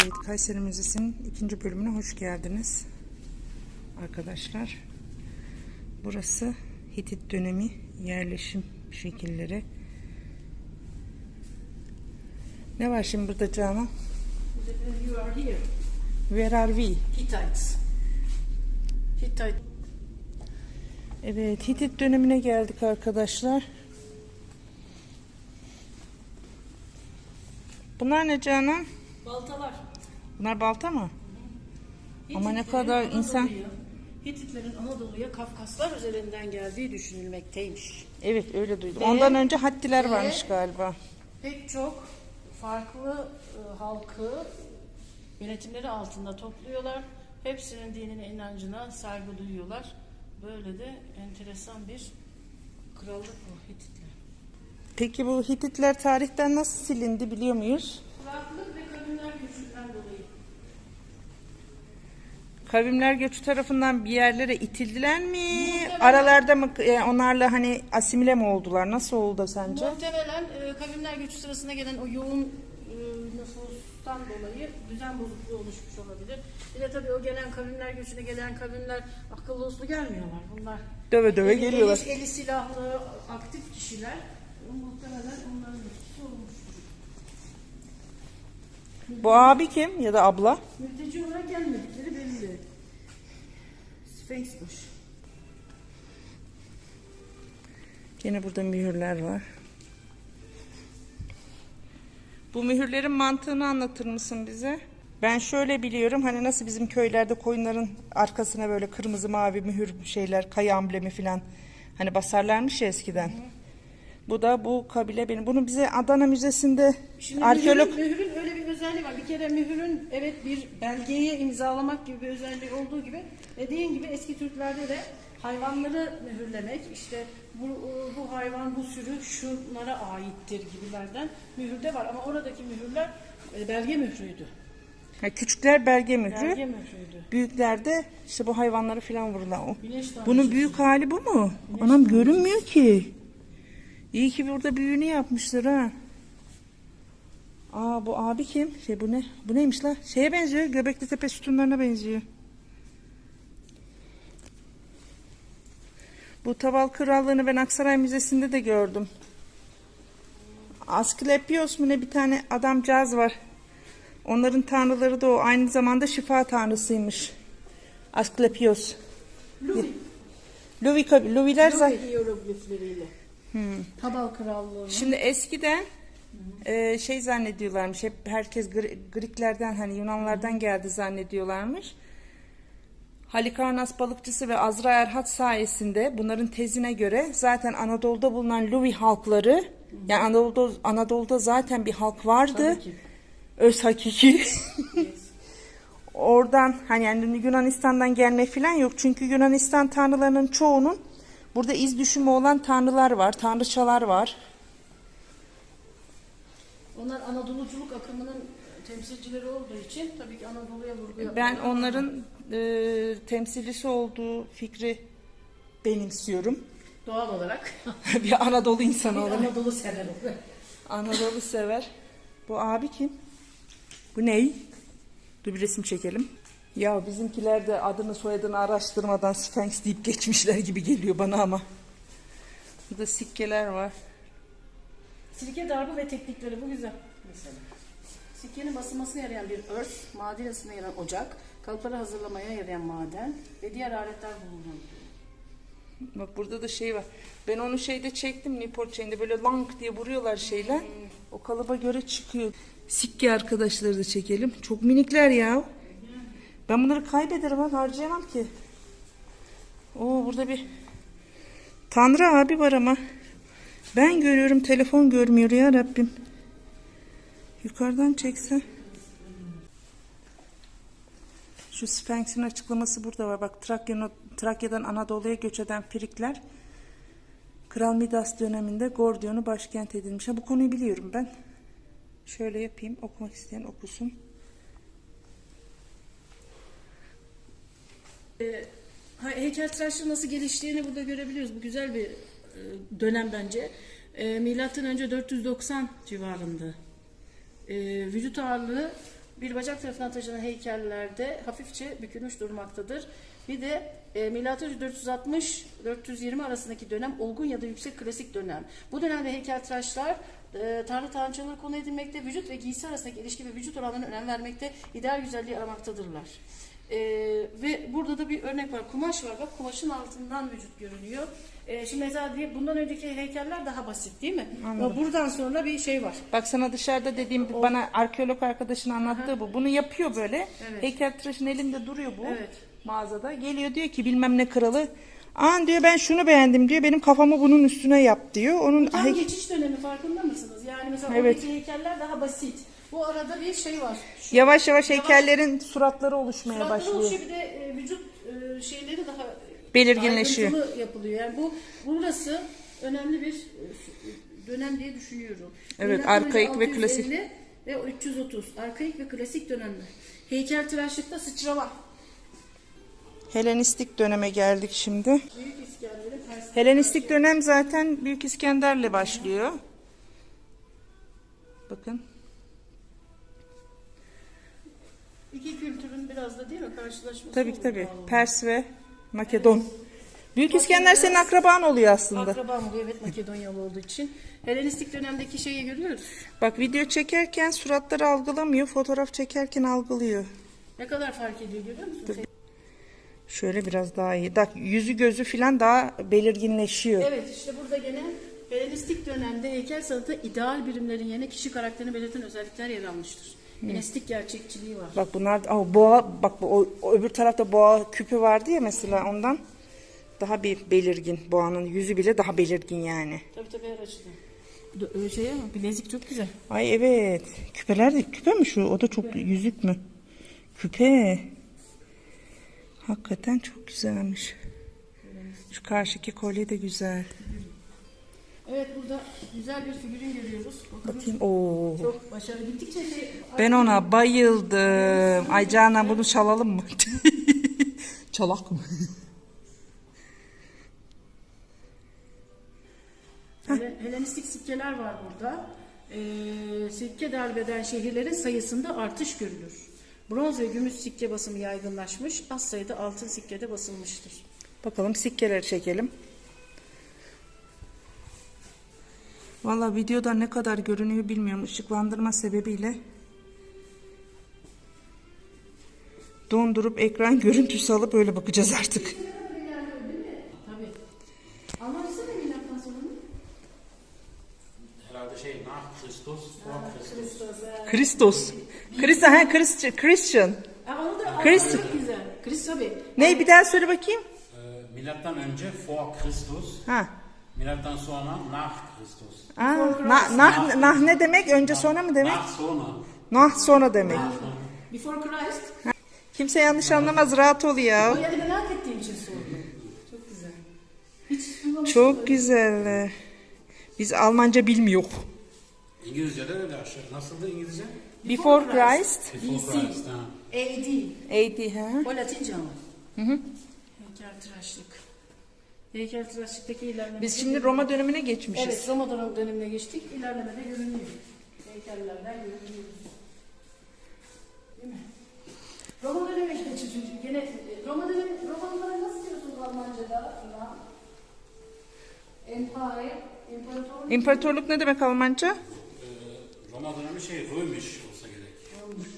Evet, Kayseri Müzesi'nin ikinci bölümüne hoş geldiniz. Arkadaşlar, burası Hitit dönemi yerleşim şekilleri. Ne var şimdi burada Canan? You are here. Where are we? Hittites. Hittite. Evet, Hitit dönemine geldik arkadaşlar. Bunlar ne Canan? Baltalar. Bunlar balta mı? Ama ne Hititlerin kadar insan- Anadolu'ya- Hititlerin Anadolu'ya Kafkaslar üzerinden geldiği düşünülmekteymiş. Evet, öyle duydum. Ve- Ondan önce Hattiler ve- varmış galiba. Pek çok farklı e, halkı yönetimleri altında topluyorlar. Hepsinin dinine, inancına saygı duyuyorlar. Böyle de enteresan bir krallık bu Hititler. Peki bu Hititler tarihten nasıl silindi biliyor muyuz? Kuraklık ve kavimler göçünden dolayı. Kavimler göçü tarafından bir yerlere itildiler mi? Muhtemelen- Aralarda mı e, onlarla hani asimile mi oldular? Nasıl oldu sence? Muhtemelen e, kavimler göçü sırasında gelen o yoğun e, nüfustan dolayı düzen bozukluğu oluşmuş olabilir. Bir de tabii o gelen kavimler göçüne gelen kavimler akıllı uslu gelmiyorlar. Bunlar Döve döve eli, geliyorlar. Eli, eli silahlı aktif kişiler. Muhtemelen onların etkisi olmuştur. Bu abi kim ya da abla? Mülteci olarak gelmedikleri belli. Sphinx'miş. Yine burada mühürler var. Bu mühürlerin mantığını anlatır mısın bize? Ben şöyle biliyorum hani nasıl bizim köylerde koyunların arkasına böyle kırmızı mavi mühür şeyler kaya amblemi falan hani basarlarmış ya eskiden. Bu da bu kabile benim. Bunu bize Adana Müzesi'nde Şimdi arkeolog mühürün, mühürün özelliği var. Bir kere mühürün evet bir belgeyi imzalamak gibi bir özelliği olduğu gibi dediğin gibi eski Türklerde de hayvanları mühürlemek işte bu, bu hayvan bu sürü şunlara aittir gibilerden mühürde var ama oradaki mühürler e, belge mührüydü. ha, küçükler belge mührü, Belge mührüydü. büyükler de işte bu hayvanları falan vurulan o. Güneş. Bunun büyük hali bu mu? Anam görünmüyor ki. İyi ki burada büyüğünü yapmışlar ha. Aa bu abi kim? Şey bu ne? Bu neymiş la? Şeye benziyor. Göbekli Tepe sütunlarına benziyor. Bu Taval Krallığı'nı ben Aksaray Müzesi'nde de gördüm. Asklepios mu ne bir tane adamcağız var. Onların tanrıları da o. Aynı zamanda şifa tanrısıymış. Asklepios. Louis. Louis, Louis'ler zaten... Louis hieroglifleriyle. Tabal Krallığı. Şimdi eskiden e, şey zannediyorlarmış. Hep herkes Gr- Griklerden hani Yunanlardan geldi zannediyorlarmış. Halikarnas balıkçısı ve Azra Erhat sayesinde bunların tezine göre zaten Anadolu'da bulunan Louis halkları yani Anadolu'da, Anadolu'da zaten bir halk vardı. Öz hakiki. Oradan hani yani Yunanistan'dan gelme falan yok. Çünkü Yunanistan tanrılarının çoğunun burada iz düşümü olan tanrılar var, tanrıçalar var. Onlar Anadoluculuk akımının temsilcileri olduğu için tabii ki Anadolu'ya vurgu yapıyorlar. Ben onların e, temsilcisi olduğu fikri benimsiyorum. doğal olarak bir Anadolu insanı bir olarak. Anadolu sever. Anadolu sever. Bu abi kim? Bu ney? Dur bir resim çekelim. Ya bizimkiler de adını soyadını araştırmadan Sphinx deyip geçmişler gibi geliyor bana ama. Burada sikkeler var. Silke darbı ve teknikleri bu güzel. Mesela. Silkenin basılmasına yarayan bir örs, maden ısısına yarayan ocak, kalıpları hazırlamaya yarayan maden ve diğer aletler bulunuyor. Bak burada da şey var. Ben onu şeyde çektim Newport şeyinde böyle lang diye vuruyorlar şeyler. O kalıba göre çıkıyor. Sikke arkadaşları da çekelim. Çok minikler ya. Ben bunları kaybederim ha harcayamam ki. Oo burada bir Tanrı abi var ama. Ben görüyorum telefon görmüyor ya Rabbim. Yukarıdan çeksen. Şu Sphinx'in açıklaması burada var. Bak Trakya, Trakya'dan Anadolu'ya göç eden Frikler Kral Midas döneminde Gordion'u başkent edilmiş. Ha, bu konuyu biliyorum ben. Şöyle yapayım. Okumak isteyen okusun. Ha, heykeltıraşlığın nasıl geliştiğini burada görebiliyoruz. Bu güzel bir dönem bence. E, Milattan önce 490 civarında. E, vücut ağırlığı bir bacak tarafından taşınan heykellerde hafifçe bükülmüş durmaktadır. Bir de e, M.Ö. 460-420 arasındaki dönem olgun ya da yüksek klasik dönem. Bu dönemde heykeltıraşlar e, tanrı tanrıçaları konu edinmekte, vücut ve giysi arasındaki ilişki ve vücut oranlarına önem vermekte, ideal güzelliği aramaktadırlar. E, ve burada da bir örnek var. Kumaş var. Bak kumaşın altından vücut görünüyor. E, şimdi mesela diye bundan önceki heykeller daha basit değil mi? Ama Buradan sonra bir şey var. Bak sana dışarıda dediğim bana arkeolog arkadaşın anlattığı bu. Bunu yapıyor böyle. Evet. Heykeltıraşın elinde duruyor bu Evet. mağazada. Geliyor diyor ki bilmem ne kralı. Aa diyor ben şunu beğendim diyor. Benim kafamı bunun üstüne yap diyor. Onun Tam hey- geçiş dönemi farkında mısınız? Yani mesela Evet. oradaki heykeller daha basit. Bu arada bir şey var. Yavaş yavaş heykellerin suratları oluşmaya suratları başlıyor. oluşuyor bir de e, vücut e, şeyleri daha Belirginleşiyor. ayrıntılı yapılıyor. Yani bu burası önemli bir e, dönem diye düşünüyorum. Evet, Milattan arkaik ve 650 klasik. ve 330. Arkaik ve klasik dönemler. Heykeltıraşlıkta sıçrama. Helenistik döneme geldik şimdi. Büyük Helenistik dönem zaten Büyük İskender'le başlıyor. Bakın. İki kültürün biraz da değil mi karşılaşması Tabii ki tabii. Pers ve Makedon. Büyük İskender senin akraban oluyor aslında. Akrabam oluyor evet Makedonyalı olduğu için. Helenistik dönemdeki şeyi görüyoruz. Bak video çekerken suratları algılamıyor, fotoğraf çekerken algılıyor. Ne kadar fark ediyor görüyor musun? Şöyle biraz daha iyi. Bak yüzü gözü filan daha belirginleşiyor. Evet işte burada gene Helenistik dönemde heykel sanatı ideal birimlerin yerine kişi karakterini belirten özellikler yer almıştır. Helenistik gerçekçiliği var. Bak bunlar Aa, boğa bak bu o, o öbür tarafta boğa küpü vardı ya mesela ondan daha bir belirgin. Boğanın yüzü bile daha belirgin yani. Tabii tabii her açıdan. Öyle şey ama bilezik çok güzel. Ay evet. Küpeler de küpe mi şu? O da çok yüzük mü? Küpe. Hakikaten çok güzelmiş. Şu karşıki kolye de güzel. Evet burada güzel bir figürün görüyoruz. Bakın Bakayım. Oo. çok başarılı. Gittikçe şey... Ben ona bayıldım. Ay Canan bunu çalalım mı? Çalak mı? Hele- Helenistik sikkeler var burada. Ee, sikke darbeden şehirlerin sayısında artış görülür. Bronz ve gümüş sikke basımı yaygınlaşmış. Az sayıda altın sikke de basılmıştır. Bakalım sikkeleri çekelim. Valla videoda ne kadar görünüyor bilmiyorum. Işıklandırma sebebiyle. Dondurup ekran görüntüsü alıp öyle bakacağız artık. Tabii. Anlatsana milattan sonra mı? herhalde şey. Christian, ha, Christian. Christian. Aa, onu da Christ-. Ne bir daha söyle bakayım. Ee, milattan önce vor Christus, Ha. Milattan sonra nach Christus. Aa, nah, nah, nah ne demek? Önce sonra mı demek? Nach sonra. Nah sonra demek. Before Christ. Kimse yanlış anlamaz. Rahat ol ya. O yani merak ettiğim için sordum. Çok güzel. Hiç. Çok güzeller. Biz Almanca bilmiyor. İngilizce'de öyle aşağı. Nasıldı İngilizce? Before Christ. Before BC. Christ. AD. 80 ha. O Latince ama. Hı hı. Heykeltıraşlık. Heykeltıraşlıktaki ilerleme. Biz şimdi Roma dönemine geçmişiz. Evet Roma dönem- dönemine geçtik. İlerlemede görünüyor. Heykellerden görünüyor. Değil mi? Roma dönemine geçiyoruz. Gene e, Roma dönemi, Romalılara nasıl diyorsunuz Almanca'da? İmam? Empire, imparatorluk. İmparatorluk ne demek Almanca? Ee, Roma dönemi şey Römiş olsa gerek. Römiş.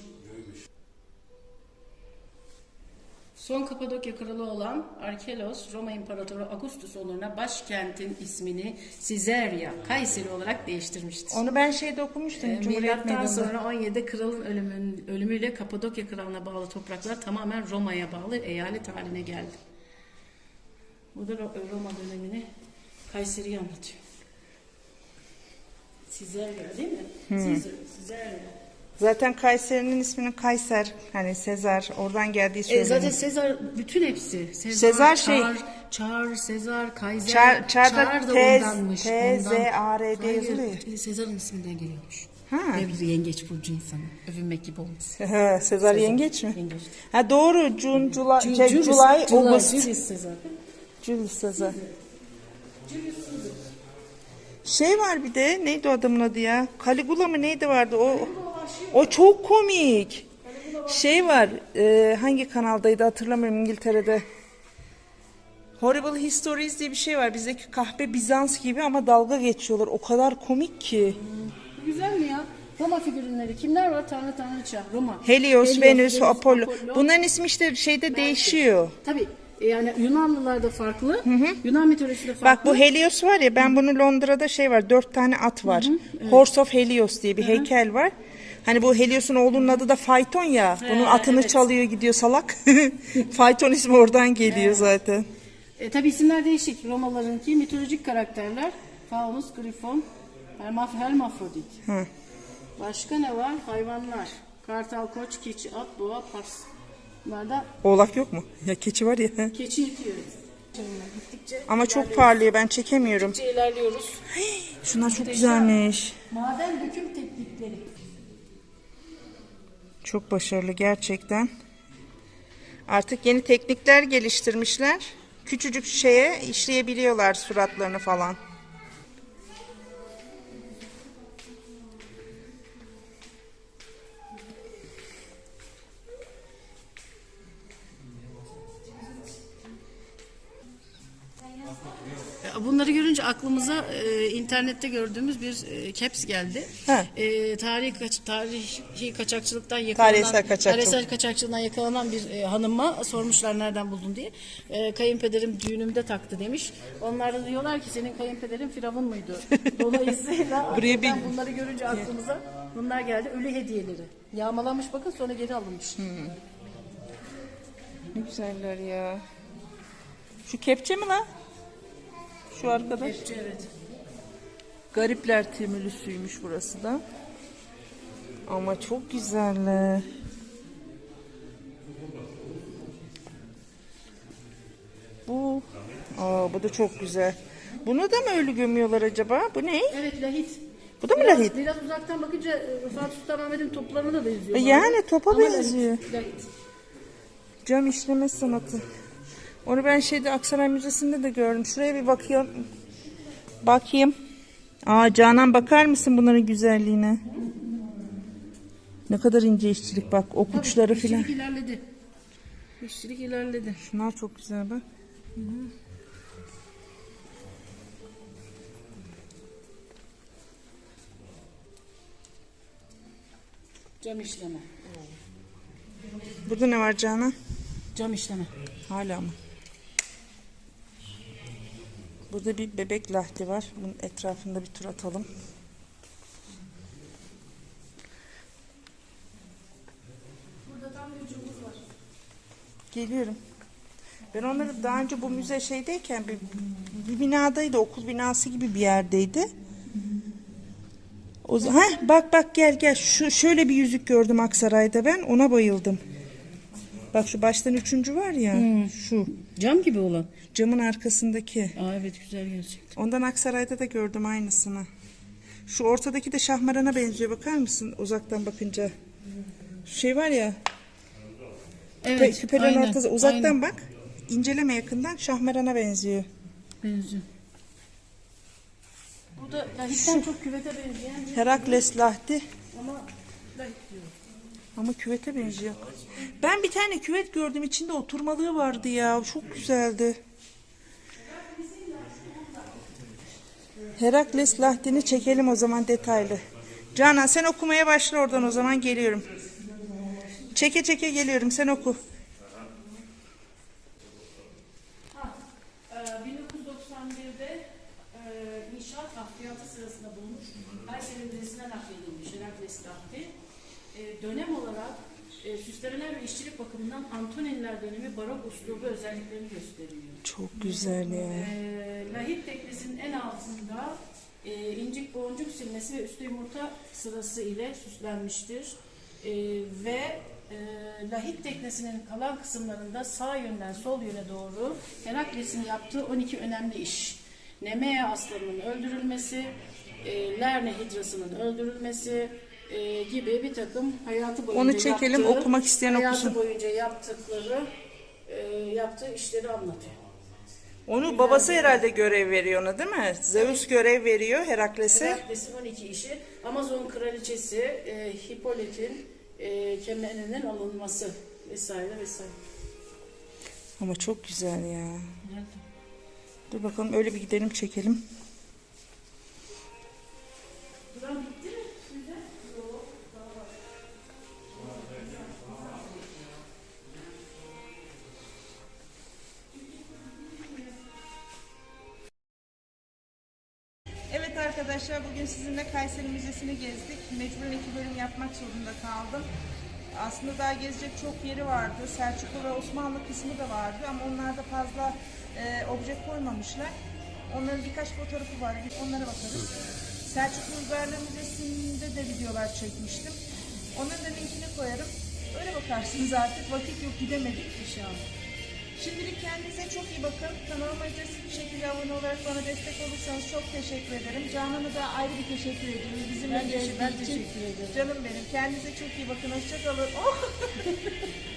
Son Kapadokya kralı olan Arkelos, Roma İmparatoru Augustus onuruna başkentin ismini Caesarea, Kayseri olarak değiştirmiştir. Onu ben şeyde okumuştum. Ee, Milattan sonra 17'de kralın ölümün, ölümüyle Kapadokya kralına bağlı topraklar tamamen Roma'ya bağlı eyalet haline geldi. Bu da Ro- Roma dönemini Kayseri'yi anlatıyor. Caesarea değil mi? Caesar, Caesarea. Zaten Kayseri'nin isminin Kayser. Hani Sezar. Oradan geldiği E, söyleniyor. zaten Sezar bütün hepsi. Sezar, Sezar şey- Çar, Çar, Sezar, Kaiser. Çar- Çar da T- ondanmış. T, Z, ondan. A, R, D Hayır, yazılıyor. Sezar'ın isminden geliyormuş. Ha. Ve bir yengeç burcu insanı. Övünmek gibi. Ha, Sezar yengeç mi? Yengeç. Ha doğru. June, July, Ju- şey, Julius- July, July- August. Julius Sezar. Julius Sezar. Şey var bir de neydi o adamın adı ya? Caligula mı neydi vardı o? O çok komik. Şey var, e, hangi kanaldaydı hatırlamıyorum İngiltere'de. Horrible Histories diye bir şey var. Bizdeki kahpe Bizans gibi ama dalga geçiyorlar. O kadar komik ki. Bu Güzel mi ya? Roma figürleri. Kimler var? Tanrı tanrıça. Roma. Helios, Venüs, Apollo. Apollo. Bunların ismi işte şeyde değişiyor. Tabii. e, Yani Yunanlılarda farklı. Yunan mitolojisinde farklı. Bak bu Helios var ya ben bunu Londra'da şey var dört tane at var. Horse of Helios diye bir heykel var. Hani bu Helios'un oğlunun adı da Fayton ya. Bunun atını evet. çalıyor gidiyor salak. Fayton ismi oradan geliyor zaten. E, tabii isimler değişik. Romalarınki mitolojik karakterler. Faunus, Grifon, Hermaf Hermafrodit. Hı. Başka ne var? Hayvanlar. Kartal, koç, keçi, at, boğa, pars. Bunlar da Oğlak yok mu? Ya keçi var ya. keçi itiyor. Gittikçe Ama çok parlıyor ben çekemiyorum. İlerliyoruz. Şunlar çok güzelmiş. Maden döküm teknikleri. Çok başarılı gerçekten. Artık yeni teknikler geliştirmişler. Küçücük şeye işleyebiliyorlar suratlarını falan. İnternette gördüğümüz bir e, caps geldi. E, tarihi kaç, tarihi kaçakçılıktan yakalanan Tarihsel kaçakçılık. tarihsel kaçakçılığından yakalanan bir e, hanıma sormuşlar nereden buldun diye. E, kayınpederim düğünümde taktı demiş. Onlar da diyorlar ki senin kayınpederin firavun muydu? Dolayısıyla Buraya bir- bunları görünce aklımıza bunlar geldi. Ölü hediyeleri. Yağmalanmış bakın sonra geri alınmış. Ne güzeller ya. Şu kepçe mi lan? Şu arkadaş. Kepçe evet. Garipler temülüsüymüş burası da. Ama çok güzeller. Bu. Aa, bu da çok güzel. Bunu da mı öyle gömüyorlar acaba? Bu ne? Evet lahit. Bu da mı Biraz, lahit? biraz uzaktan bakınca e, Rıfat Sultan Ahmet'in toplarına da benziyor. E yani topa Ama benziyor. lahit. Cam işleme sanatı. Onu ben şeyde Aksaray Müzesi'nde de gördüm. Şuraya bir bakayım. Bakayım. Aa Canan bakar mısın bunların güzelliğine? Ne kadar ince işçilik bak. O uçları filan. İşçilik ilerledi. İşçilik ilerledi. Şunlar çok güzel bak. Cam işleme. Burada ne var Canan? Cam işleme. Hala mı? Burada bir bebek lahti var. Bunun etrafında bir tur atalım. Burada tam bir ucumuz var. Geliyorum. Ben onları daha önce bu müze şeydeyken bir, bir binadaydı. Okul binası gibi bir yerdeydi. O zaman, Heh, bak bak gel gel. Şu şöyle bir yüzük gördüm Aksaray'da ben. Ona bayıldım. Bak şu baştan üçüncü var ya. Şu Cam gibi olan. camın arkasındaki. Aa evet güzel gerçekten. Ondan Aksaray'da da gördüm aynısını. Şu ortadaki de şahmarana benziyor. Bakar mısın uzaktan bakınca? Şu şey var ya. Evet. Küpe, küpelerin aynen, ortası. Uzaktan aynen. bak. İnceleme yakından şahmarana benziyor. Benziyor. Bu da lahitten çok küvete benzeyen bir Herakles lahti ama lahit diyor. Ama küvete benziyor. Ben bir tane küvet gördüm içinde oturmalığı vardı ya. Çok güzeldi. Herakles lahtini çekelim o zaman detaylı. Canan sen okumaya başla oradan o zaman geliyorum. Çeke çeke geliyorum sen oku. Ee, 1991'de e, inşaat hafriyatı sırasında bulunmuş. Kayseri Müzesi'ne nakledilmiş Herakles tahti. E, dönem olarak e, süslemeler ve işçilik bakımından Antoneliler dönemi barok uslubu özelliklerini gösteriyor. Çok güzel ya. E, lahit teknesinin en altında e, incik boncuk silmesi ve üstü yumurta sırası ile süslenmiştir. E, ve e, lahit teknesinin kalan kısımlarında sağ yönden sol yöne doğru Herakles'in yaptığı 12 önemli iş. Nemea aslanının öldürülmesi, e, Lerne hidrasının öldürülmesi e, gibi bir takım hayatı boyunca Onu çekelim, yaptığı, okumak isteyen hayatı okusun. boyunca yaptıkları e, yaptığı işleri anlatıyor. Onu babası herhalde görev veriyor ona değil mi? Zeus görev veriyor Herakles'e. Herakles'in 12 işi. Amazon kraliçesi e, Hippolyt'in e, kemerinin alınması vesaire vesaire. Ama çok güzel ya. Dur bakalım öyle bir gidelim çekelim. Buran arkadaşlar bugün sizinle Kayseri Müzesi'ni gezdik. Mecburen iki bölüm yapmak zorunda kaldım. Aslında daha gezecek çok yeri vardı. Selçuklu ve Osmanlı kısmı da vardı ama onlarda fazla e, obje koymamışlar. Onların birkaç fotoğrafı var. Onlara bakarız. Selçuklu Uygarlığı Müzesi'nde de videolar çekmiştim. Onların da linkini koyarım. Öyle bakarsınız artık. Vakit yok gidemedik inşallah. Şimdilik kendinize çok iyi bakın. Kanalıma ücretsiz bir şekilde abone olarak bana destek olursanız çok teşekkür ederim. Canan'a da ayrı bir teşekkür ediyorum. Bizimle Ben ben için. teşekkür ederim. Canım benim. Kendinize çok iyi bakın. Hoşçakalın. Oh!